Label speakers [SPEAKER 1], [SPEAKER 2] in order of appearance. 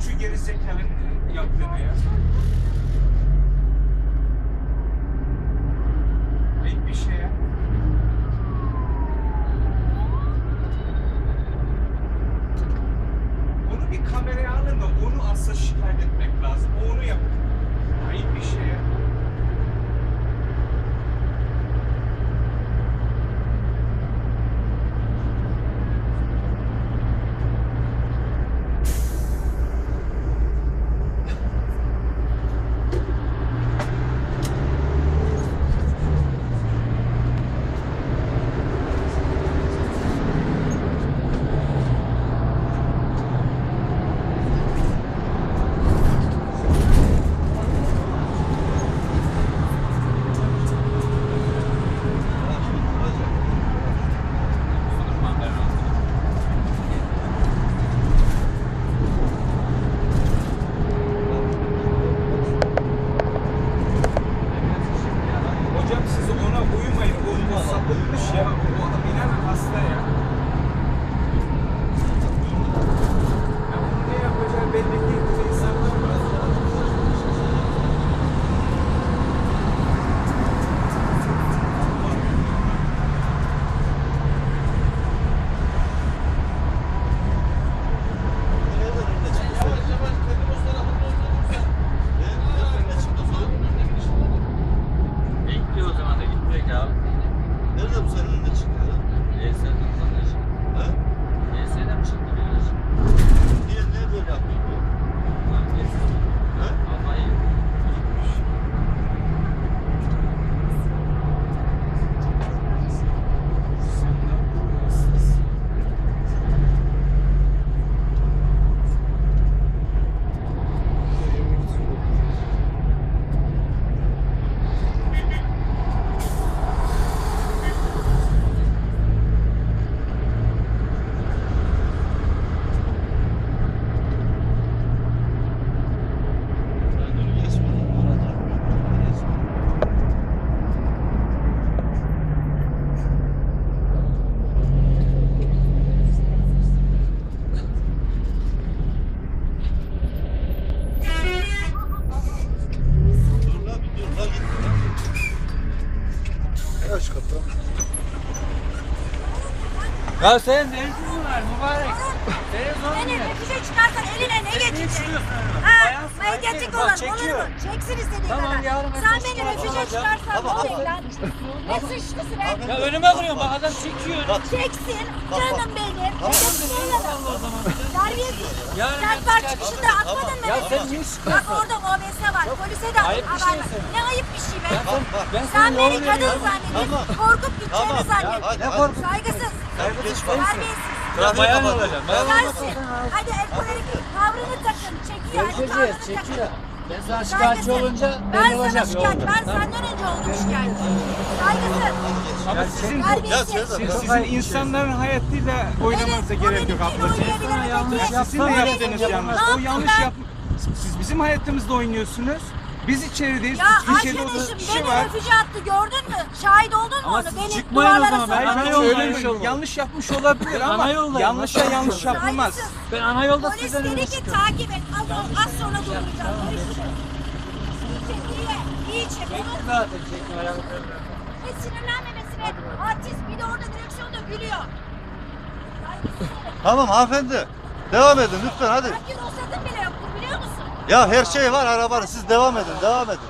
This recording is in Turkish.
[SPEAKER 1] şu gerizekalının yaptığını ya. Ayıp bir şey ya. Onu
[SPEAKER 2] bir kameraya alın da onu asla şikayet etmek
[SPEAKER 3] lazım. O onu yapıyor. Hocam siz ona uymayın. O sapıtmış ya. O adam inanın hasta. Ya Aç kapıyı.
[SPEAKER 2] Ya senin ne var mübarek? Senin sorun
[SPEAKER 4] Beni
[SPEAKER 2] ne?
[SPEAKER 4] refüje çıkarsan eline ne geçecek? Ha, medyatik
[SPEAKER 2] bak,
[SPEAKER 4] olan olur mu? Çeksin istediği
[SPEAKER 2] Tamam,
[SPEAKER 4] kadar.
[SPEAKER 2] yarın
[SPEAKER 4] Sen beni
[SPEAKER 2] çıkar,
[SPEAKER 4] refüje
[SPEAKER 2] alacağım.
[SPEAKER 4] çıkarsan
[SPEAKER 3] Tamam,
[SPEAKER 4] ne olacak lan? Ne be?
[SPEAKER 2] Ya önüme kırıyorum bak adam çekiyor.
[SPEAKER 3] Bak.
[SPEAKER 4] Çeksin
[SPEAKER 3] Bak, bak.
[SPEAKER 4] canım benim.
[SPEAKER 3] Tamam.
[SPEAKER 4] Benim
[SPEAKER 2] Eyvallah o zaman.
[SPEAKER 4] Terbiyesiz.
[SPEAKER 2] Yarın
[SPEAKER 4] Sen
[SPEAKER 2] ben şikayet
[SPEAKER 4] çıkışında atmadın mı?
[SPEAKER 2] Ya
[SPEAKER 4] beni?
[SPEAKER 2] sen niye
[SPEAKER 4] Bak
[SPEAKER 2] çıkıyorsun?
[SPEAKER 4] orada OBS var. Polise de
[SPEAKER 2] Ayıp bir
[SPEAKER 4] haber
[SPEAKER 2] şey
[SPEAKER 4] ver.
[SPEAKER 2] sen.
[SPEAKER 4] Ne ayıp bir şey be?
[SPEAKER 3] Bak bak.
[SPEAKER 2] Ben
[SPEAKER 4] Sen beni kadın zannedin.
[SPEAKER 3] Tamam.
[SPEAKER 4] Korkup gideceğini
[SPEAKER 3] Tamam.
[SPEAKER 4] zannedin.
[SPEAKER 3] Hadi,
[SPEAKER 2] Ne
[SPEAKER 3] hadi.
[SPEAKER 2] korku?
[SPEAKER 4] Saygısız.
[SPEAKER 3] Geç
[SPEAKER 4] Terbiyesiz.
[SPEAKER 2] Ya bayan olacağım. Bayan
[SPEAKER 4] Sensin. Hadi el hareketi. Tavrını takın. Çekiyor. hadi tavrını
[SPEAKER 2] Görüşeceğiz,
[SPEAKER 4] takın.
[SPEAKER 2] çekiyor. Ben sana şikayetçi
[SPEAKER 4] Saygısız.
[SPEAKER 2] olunca
[SPEAKER 4] ben
[SPEAKER 2] ben
[SPEAKER 4] sana
[SPEAKER 2] olacağım
[SPEAKER 4] şikayet. Ben senden önce oldum şikayetçi. Saygısız.
[SPEAKER 1] Ama sizin,
[SPEAKER 3] Ya
[SPEAKER 4] Terbiyesiz.
[SPEAKER 1] Siz- sizin insanların hayatıyla oynamanıza
[SPEAKER 4] Evet,
[SPEAKER 1] gerek yok ablacığım.
[SPEAKER 4] oynayabilir
[SPEAKER 2] Sana yanlış
[SPEAKER 4] peki.
[SPEAKER 1] Sizin de
[SPEAKER 4] O
[SPEAKER 1] yaptığınız
[SPEAKER 4] benimki-
[SPEAKER 1] yanlış.
[SPEAKER 4] Ne
[SPEAKER 1] O yanlış
[SPEAKER 4] ben?
[SPEAKER 1] yap. Siz bizim hayatımızda oynuyorsunuz. Biz içerideyiz.
[SPEAKER 4] Ya
[SPEAKER 1] Türkiye'de orada
[SPEAKER 4] arkadaşım
[SPEAKER 1] kişi
[SPEAKER 4] beni
[SPEAKER 1] var.
[SPEAKER 4] refüje attı gördün mü? Şahit oldun mu
[SPEAKER 2] Ama
[SPEAKER 4] onu?
[SPEAKER 2] siz
[SPEAKER 4] Beni
[SPEAKER 2] çıkmayın o
[SPEAKER 4] duvarlara
[SPEAKER 2] zaman, ben ana
[SPEAKER 1] Öyle
[SPEAKER 2] yoldayım.
[SPEAKER 1] mi? Yanlış yapmış olabilir ama
[SPEAKER 2] Ana yoldayım.
[SPEAKER 1] yanlışa yanlış yapılmaz.
[SPEAKER 4] Saygısız.
[SPEAKER 2] Ben ana yolda
[SPEAKER 4] Polis
[SPEAKER 2] sizden
[SPEAKER 4] dedi ki
[SPEAKER 2] çıkıyorum.
[SPEAKER 4] takip et. Az, az sonra durduracağım. Görüşürüz. İyi, iyi çek.
[SPEAKER 2] Çekti
[SPEAKER 4] Onu
[SPEAKER 2] zaten çekti ayağını.
[SPEAKER 4] hiç sinirlenmemesine. Artist bir de orada direksiyonda gülüyor. Saygısız herif.
[SPEAKER 3] Tamam hanımefendi. Devam edin lütfen hadi.
[SPEAKER 4] Belki ruhsatın bile?
[SPEAKER 3] Ya her şey var arabanın. Siz devam edin, devam edin.